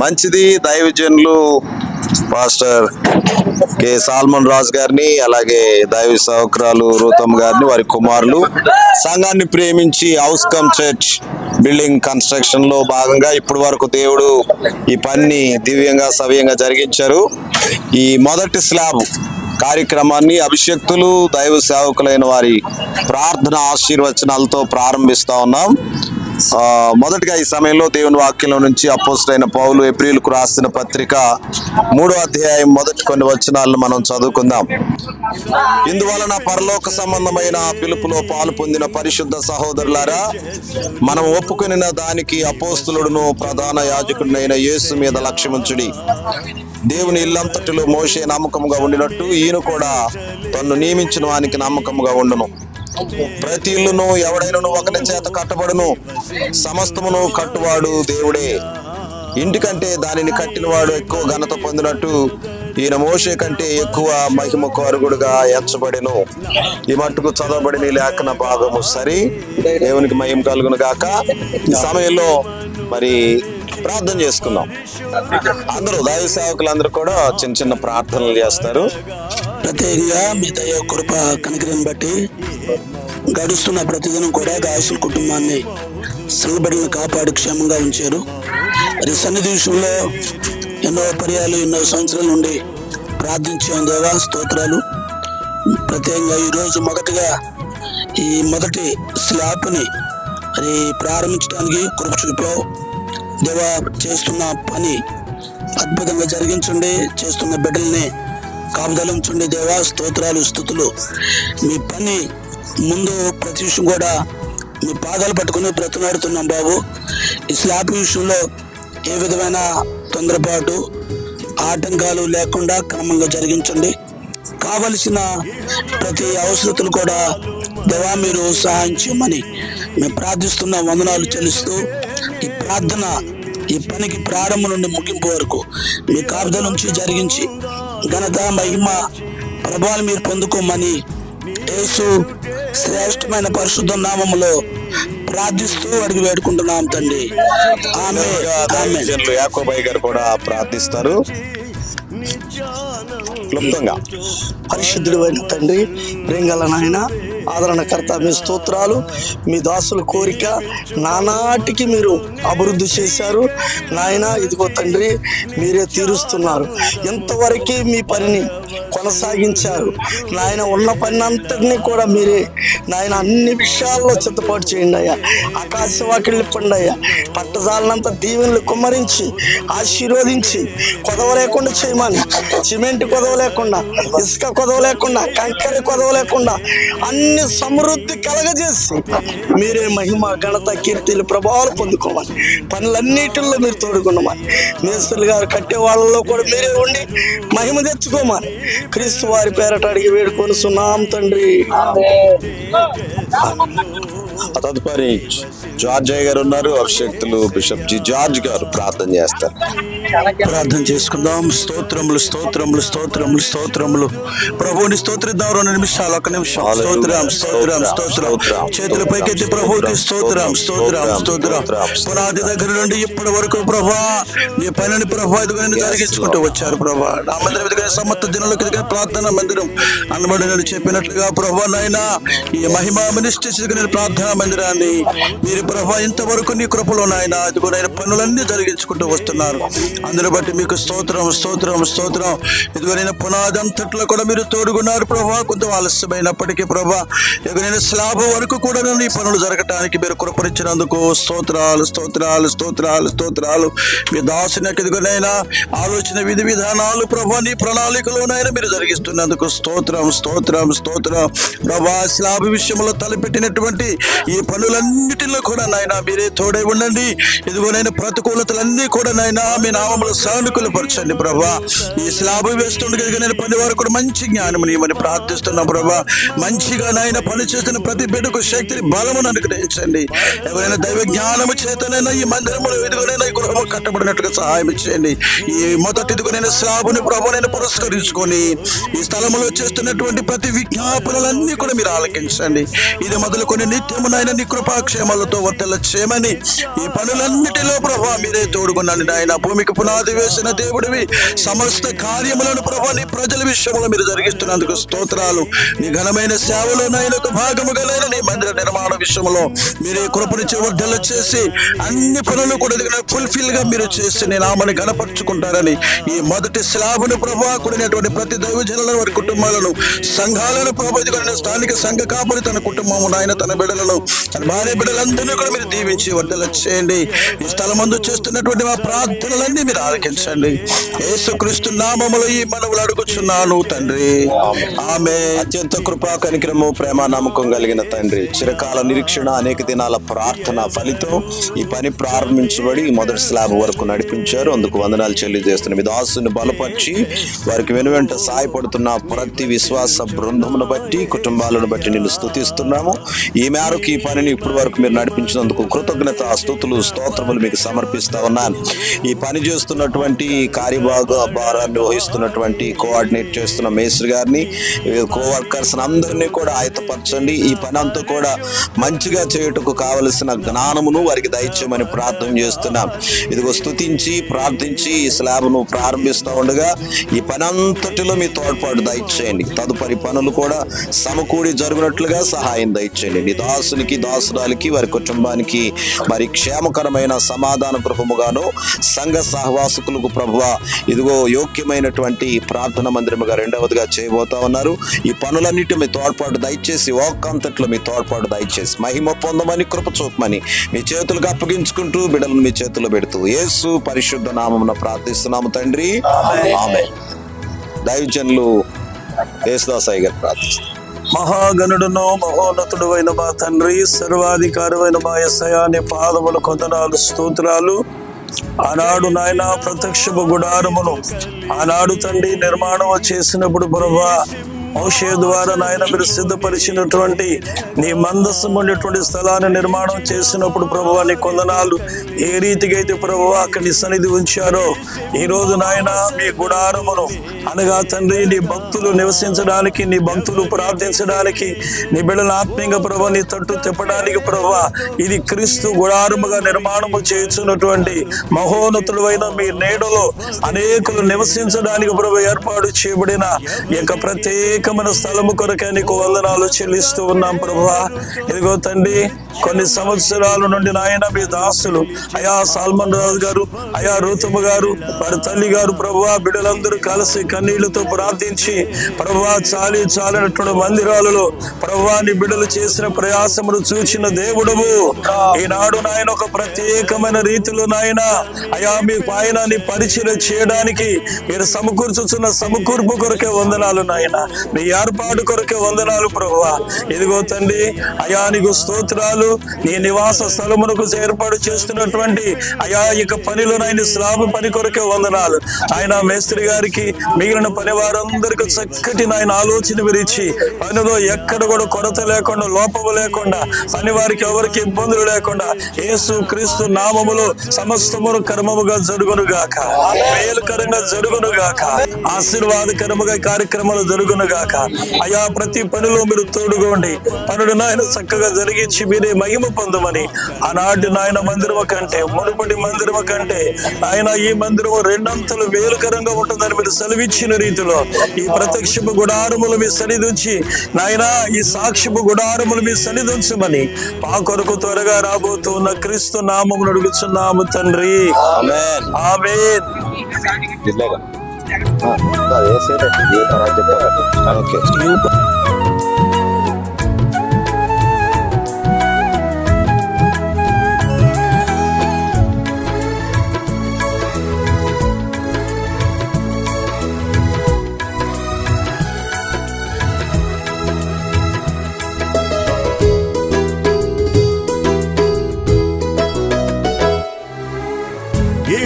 మంచిది దైవజనులు pastor K. Salmon రాజు గారిని అలాగే దైవ సౌకరాలు రూతమ్ గారిని వారి కుమారులు. సంఘాన్ని ప్రేమించి హౌస్ కమ్ చర్చ్ బిల్డింగ్ కన్స్ట్రక్షన్లో భాగంగా ఇప్పటి వరకు దేవుడు ఈ పని దివ్యంగా సవ్యంగా జరిగించారు. ఈ మొదటి స్లాబ్ కార్యక్రమాన్ని అభిషక్తులు దైవ సేవకులైన వారి ప్రార్థన ఆశీర్వచనాలతో ప్రారంభిస్తా ఉన్నాం. మొదటిగా ఈ సమయంలో దేవుని వాక్యంలో నుంచి అపోస్టైన పౌలు ఏప్రిల్కు రాసిన పత్రిక మూడో అధ్యాయం మొదటి కొన్ని వచనాలను మనం చదువుకుందాం. ఇందువలన పరలోక సంబంధమైన పిలుపులో పాలు పొందిన పరిశుద్ధ సహోదరులారా మనం ఒప్పుకొనిన దానికి అపోస్తులుడును ప్రధాన యాజకుడినైన యేసు మీద లక్ష్యముంచుడి. దేవుని ఇల్లంతటిలో మోసే నమ్మకముగా ఉండినట్టు ఈయన కూడా తన్ను నియమించిన వానికి నమ్మకముగా ఉండను. ప్రతి ఇల్లును ఎవడైనను ఒకరి చేత కట్టబడును. సమస్తమును కట్టువాడు దేవుడే. ఇంటికంటే దానిని కట్టినవాడు ఎక్కువ ఘనత పొందినట్టు ఈయన మోషే కంటే ఎక్కువ మహిమ కోరుగుడుగా ఎంచబడిను. ఈ మట్టుకు చదవబడిన లేఖన భాగము సరి. దేవునికి మహిమ కలుగును గాక. ఈ సమయంలో మరి ప్రార్థన చేసుకుందాం. అందరూ దైవ సేవకులందరూ కూడా చిన్న చిన్న ప్రార్థనలు చేస్తారు. ప్రత్యేకంగా మీ దయ కృప కనికరిని బట్టి గడుస్తున్న ప్రతిదినం కూడా గాయసుల కుటుంబాన్ని సంగబడిని కాపాడు క్షేమంగా ఉంచారు. మరి సన్నిధి విషయంలో ఎన్నో పర్యాలు ఎన్నో సంవత్సరాల నుండి ప్రార్థించాం దేవా స్తోత్రాలు. ప్రత్యేకంగా ఈరోజు మొదటగా ఈ మొదటి స్లాబ్ని మరి ప్రారంభించడానికి కృప చూపావు దేవా చేస్తున్న పని అద్భుతంగా జరిగించండి. చేస్తున్న బిడ్డల్ని కాపుదల ఉంచండి దేవా స్తోత్రాలు స్థుతులు. మీ పని ముందు ప్రతి విషయం కూడా మీ పాదాలు పట్టుకుని బ్రతనాడుతున్నాం బాబు. ఈ స్లాబ్ విషయంలో ఏ విధమైన తొందరపాటు ఆటంకాలు లేకుండా క్రమంగా జరిగించండి. కావలసిన ప్రతి అవసరతలు కూడా దేవా మీరు సహాయం చేయమని మేము ప్రార్థిస్తున్న. వందనాలు చెల్లిస్తూ ఈ ప్రార్థన ఈ పనికి ప్రారంభం నుండి ముగింపు వరకు మీ కాపుదల నుంచి జరిగించి ఘనత మహిమ ప్రభావాలు మీరు పొందుకోమని యేసు శ్రేష్టమైన పరిశుద్ధ నామములో ప్రార్థిస్తూ అడిగి వేడుకుంటున్నాం తండ్రి. ఆమె యాకోబయ్య గారు కూడా ప్రార్థిస్తారు. క్లుప్తంగా. పరిశుద్ధుడు అయిన తండ్రి ప్రేంగల నాయన ఆదరణకర్త మీ స్తోత్రాలు మీ దాసుల కోరిక నానాటికి మీరు అభివృద్ధి చేశారు. నాయన ఇదిగో తండ్రి మీరే తీరుస్తున్నారు. ఎంతవరకు మీ పనిని కొనసాగించారు. నాయన ఉన్న పని అంతటినీ కూడా మీరే. నాయన అన్ని విషయాల్లో చిత్తపాటు చేయండి అయ్యా. ఆకాశవాకిళ్ళిప్పండి అయ్యా. పట్టజాలనంత దీవెనలు కుమ్మరించి ఆశీర్వదించి కొదవ లేకుండా చేయమని. సిమెంట్ కొదవ లేకుండా ఇసుక కొదవ లేకుండా కంకర కొదవ లేకుండా అన్ని సమృద్ధి కలగజేసి మీరే మహిమ ఘనత కీర్తిలు ప్రభావాలు పొందుకోమని. పనులన్నిటిల్లో మీరు తోడుకున్నామని మేస్తులు గారు కట్టే వాళ్ళలో కూడా మీరే ఉండి మహిమ తెచ్చుకోమని. క్రీస్తు వారి పేరట అడిగి వేడుకొని సున్నాం తండ్రి తదుపరి జార్జ్ అయ్య గారు ఉన్నారు అభిషక్తులు బిషప్ జి జార్జ్ గారు ప్రార్థన చేస్తారు. ప్రార్థన చేసుకుందాం. స్తోత్రములు స్తోత్రములు స్తోత్రములు స్తోత్రములు. ప్రభుని స్తోత్రిద్దాం. రెండు నిమిషాలు ఒక నిమిషం. స్తోత్రం స్తోత్రం స్తోత్రం చేతుల పైకెత్తి ప్రభుకి స్తోత్రం స్తోత్రం స్తోత్రం పునాది దగ్గర నుండి ఇప్పటి వరకు ప్రభా నీ పనిని ప్రభా ఇదిగో నేను జరిగించుకుంటూ వచ్చారు ప్రభా. నా మందిరం ఎదుగునే సమస్త జనులకు ఎదుగునే ప్రార్థన మందిరం. అనబడి నేను చెప్పినట్లుగా ప్రభా నాయనా ఈ మహిమా మినిస్ట్రీస్ నేను ప్రార్థనా మందిరాన్ని. మీరు ప్రభా ఇంతవరకు నీ కృపలో నాయన ఇదిగో నేను పనులన్నీ జరిగించుకుంటూ వస్తున్నారు అందును బట్టి మీకు స్తోత్రం స్తోత్రం స్తోత్రం. ఎదురైన నేను పునాది అంతట్లో కూడా మీరు తోడుగున్నారు ప్రభా. కొంత ఆలస్యమైనప్పటికీ ప్రభా ఎదురైన నేను స్లాబ్ వరకు కూడా నేను ఈ పనులు జరగటానికి మీరు కృపరించినందుకు స్తోత్రాలు స్తోత్రాలు స్తోత్రాలు స్తోత్రాలు. మీ దాసుని ఎదుగునైనా ఆలోచన విధి విధానాలు ప్రభా నీ ప్రణాళికలోనైనా మీరు జరిగిస్తున్నందుకు స్తోత్రం స్తోత్రం స్తోత్రం. ప్రభా స్లాబ్ విషయంలో తలపెట్టినటువంటి ఈ పనులన్నిటిలో కూడా నాయన మీరే తోడై ఉండండి. ఇదిగోనైనా ప్రతికూలతలన్నీ కూడా నాయనా మీ నామములు సానుకూల పరచండి ప్రభా. ఈ స్లాబ్ వేస్తుండగా నేను పని వారు కూడా మంచి జ్ఞానం నీమని ప్రార్థిస్తున్నాం ప్రభా. మంచిగా నాయన పని చేస్తున్న ప్రతి బిడ్డకు శక్తిని బలమును అనుగ్రహించండి. ఎవరైనా దైవ జ్ఞానము చేతనైనా ఈ మందిరములు ఎదుగునైనా ఈ గృహము కట్టబడినట్టుగా సహాయం ఇచ్చేయండి. ఈ మొదటి నేను స్లాబుని నేను పురస్కరించుకొని ఈ స్థలములో చేస్తున్నటువంటి ప్రతి విజ్ఞాపనలన్నీ కూడా మీరు ఆలకించండి. ఇది మొదలుకొని నిత్యము నాయన నీ కృపాక్షేమాలతో వర్తల చేయమని ఈ పనులన్నిటిలో ప్రభా మీరే తోడుకున్నాను నాయన భూమికి పునాది వేసిన దేవుడివి. సమస్త కార్యములను ప్రభా నీ ప్రజల విషయంలో మీరు జరిగిస్తున్నందుకు స్తోత్రాలు. నీ ఘనమైన సేవలో నాయనకు భాగము గలైన నీ మందిర నిర్మాణ విషయంలో మీరే కృపనిచ్చి వర్ధల చేసి అన్ని పనులు కూడా ఫుల్ఫిల్గా మీరు చేసి నేను ఆమెను గణపరుచుకుంటారని ఈ మొదటి శ్లాభను ప్రభా కూడినటువంటి ప్రతి దైవజనులను వారి కుటుంబాలను సంఘాలను ప్రభా స్థానిక సంఘ కాపురి తన కుటుంబము నాయన తన బిడ్డలను తన భార్య బిడ్డలందరినీ కూడా మీరు దీవించి వర్ధల చేయండి. ఈ స్థలం ముందు చేస్తున్నటువంటి మా ప్రార్థనలన్నీ మీరు ఆలకించండి. యేసుక్రీస్తు నామములో ఈ మనవులు అడుగుచున్నాను తండ్రి. ఆమె అత్యంత కృపా కనికరము ప్రేమ నమ్మకం కలిగిన తండ్రి. చిరకాల నిరీక్షణ అనేక దినాల ప్రార్థన ఫలితం ఈ పని ప్రారంభించబడి మొదటి స్లాబ్ వరకు నడిపించారు. అందుకు వందనాలు చెల్లిచేస్తున్న. మీ దాసుని బలపరిచి వారికి వెనువెంట సహాయపడుతున్న ప్రతి విశ్వాస బృందమును బట్టి కుటుంబాలను బట్టి నిన్ను స్థుతిస్తున్నాము ఈ మేరకు ఈ పనిని ఇప్పటి వరకు మీరు నడిపించినందుకు కృతజ్ఞత స్థుతులు స్తోత్రములు మీకు సమర్పిస్తా ఉన్నాను. ఈ పని చేస్తున్నటువంటి కార్యభాగ భారాన్ని వహిస్తున్నటువంటి కోఆర్డినేట్ చేస్తున్న మేస్త్రి గారిని కోవర్కర్స్ అందరినీ కూడా ఆయతపరచండి ఈ పని అంతా కూడా మంచిగా చేయుటకు కావలసిన జ్ఞానమును వారికి దయచేయమని ప్రార్థన చేస్తున్నాం. ఇదిగో స్థుతించి ప్రార్థించి ఈ స్లాబ్ను ప్రారంభిస్తూ ఉండగా ఈ పని అంతటిలో మీ తోడ్పాటు దయచేయండి. తదుపరి పనులు కూడా సమకూడి జరుగునట్లుగా సహాయం దయచేయండి. నీ దాసునికి దాసురాలకి వారి కుటుంబానికి మరి క్షేమకరమైన సమాధాన గృహముగాను సంఘ సహవాసకులకు ప్రభువ ఇదిగో యోగ్యమైనటువంటి ప్రార్థన మందిరముగా రెండవదిగా చేయబోతా ఉన్నారు. ఈ పనులన్నిటి మీ తోడ్పాటు దయచేసి ఒక్కంతట్లో మీ తోడ్పాటు దయచేసి మహిమ పొందమని కృప చూపమని మీ చేతులకు అప్పగించుకుంటూ బిడ్డలను మీ చేతుల్లో పెడుతూ యేసు పరిశుద్ధ నామమున ప్రార్థిస్తున్నాము తండ్రి. ఆమె దైవజనులు యేసుదాసాయి గారు ప్రార్థిస్తారు. మహాగణుడును మహోన్నతుడు అయిన మా తండ్రి సర్వాధికారమైన మా ఎస్ఐని పాదముల కొందనాలు స్తోత్రాలు. ఆనాడు నాయన ప్రత్యక్షపు గుడారమును ఆనాడు తండ్రి నిర్మాణం చేసినప్పుడు ప్రభా మోషే ద్వారా నాయన మీరు సిద్ధపరిచినటువంటి నీ మందస్సు ఉండేటువంటి స్థలాన్ని నిర్మాణం చేసినప్పుడు ప్రభు నీ కొందనాలు ఏ రీతిగా అయితే ప్రభు అక్కడ నీ సన్నిధి ఉంచారో ఈ రోజు నాయన మీ గుడారమును అనగా తండ్రి నీ భక్తులు నివసించడానికి నీ భక్తులు ప్రార్థించడానికి నీ బిడ్డల ఆత్మీయంగా ప్రభు నీ తట్టు తిప్పడానికి ప్రభు ఇది క్రీస్తు గుడారముగా నిర్మాణము చేస్తున్నటువంటి మహోన్నతుడు అయిన మీ నేడలో అనేకులు నివసించడానికి ప్రభు ఏర్పాటు చేయబడిన ఈ ప్రత్యేక ప్రత్యేకమైన స్థలము కొరకే నీకు వందనాలు చెల్లిస్తూ ఉన్నాం ప్రభా ఇదిగో తండ్రి కొన్ని సంవత్సరాల నుండి నాయన మీ దాసులు అయా సాల్మన్ రాజు గారు అయా రూతమ్మ గారు వారి తల్లి గారు ప్రభా బిడ్డలందరూ కలిసి కన్నీళ్ళతో ప్రార్థించి ప్రభా చాలి చాలినటువంటి మందిరాలలో ప్రభా నీ బిడ్డలు చేసిన ప్రయాసమును చూచిన దేవుడము ఈనాడు నాయన ఒక ప్రత్యేకమైన రీతిలో నాయన అయా మీ పాయనాన్ని నీ పరిచయం చేయడానికి మీరు సమకూర్చుచున్న సమకూర్పు కొరకే వందనాలు నాయన. నీ ఏర్పాటు కొరకే వందనాలు ప్రభువా. ఇదిగో తండ్రి అయా నీకు స్తోత్రాలు. నీ నివాస స్థలమునకు ఏర్పాటు చేస్తున్నటువంటి అయా ఇక పనిలో నాయన స్లాబ్ పని కొరకే వందనాలు. ఆయన మేస్త్రి గారికి మిగిలిన పని వారందరికీ చక్కటి నాయన ఆలోచన విరిచి పనిలో ఎక్కడ కూడా కొరత లేకుండా లోపము లేకుండా పని వారికి ఎవరికి ఇబ్బందులు లేకుండా యేసు క్రీస్తు నామములో సమస్తమును కర్మముగా జరుగును గాక మేలుకరంగా జరుగును గాక ఆశీర్వాదకరముగా కార్యక్రమాలు జరుగును గాక అయా ప్రతి పనిలో మీరు తోడుకోండి పనుడు నాయన చక్కగా జరిగించి మీరే మహిమ పొందమని. ఆనాటి నాయన మందిరము కంటే మునుపటి మందిరము కంటే ఆయన ఈ మందిరము రెండంతలు మేలుకరంగా ఉంటుందని మీరు సెలవిచ్చిన రీతిలో ఈ ప్రత్యక్షపు గుడారములు మీ సన్నిధించి నాయన ఈ సాక్ష్యపు గుడారములు మీ సన్నిధించమని మా కొరకు త్వరగా రాబోతున్న క్రీస్తు నామమును అడుగుచున్నాము తండ్రి. ఆమేన్. ఆమేన్. padece de tarde para que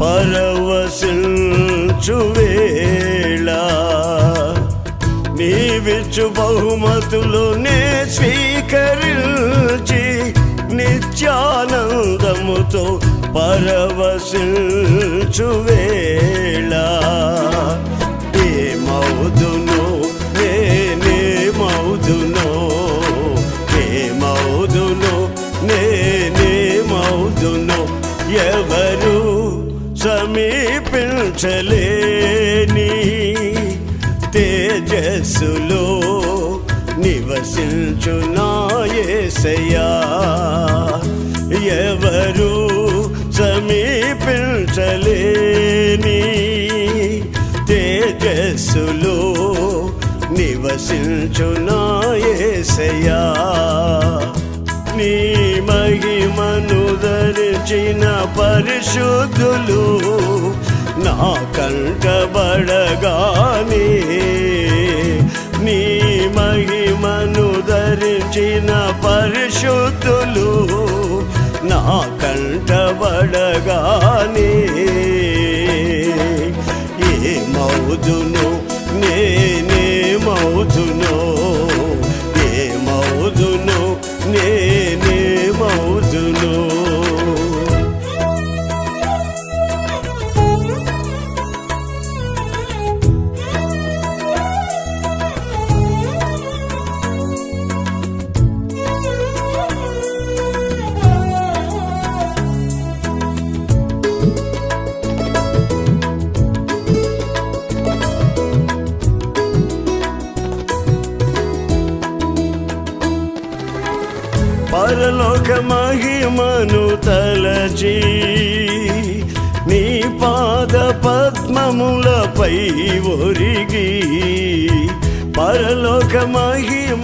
పరవశించు వేళ నీవిచ్చు బహుమతులు నే స్వీకరించి నిత్యానందముతో పరవశించు తేజస్సులో నివసించునాయసయ్యా ఎవరు సమీపించలేని తేజస్సులో నివసించునాయసయ్యా నీ మహిమను ధరించిన పరిశుద్ధులు నా కంటబడగానే మహిమను పరిశుద్ధులు నా కంటబడగానే ఏ మౌదును నేనే మౌదును పరలోక మహిమను తలచి నీ పాద పద్మములపై ఒరిగి పరలోక మహిమ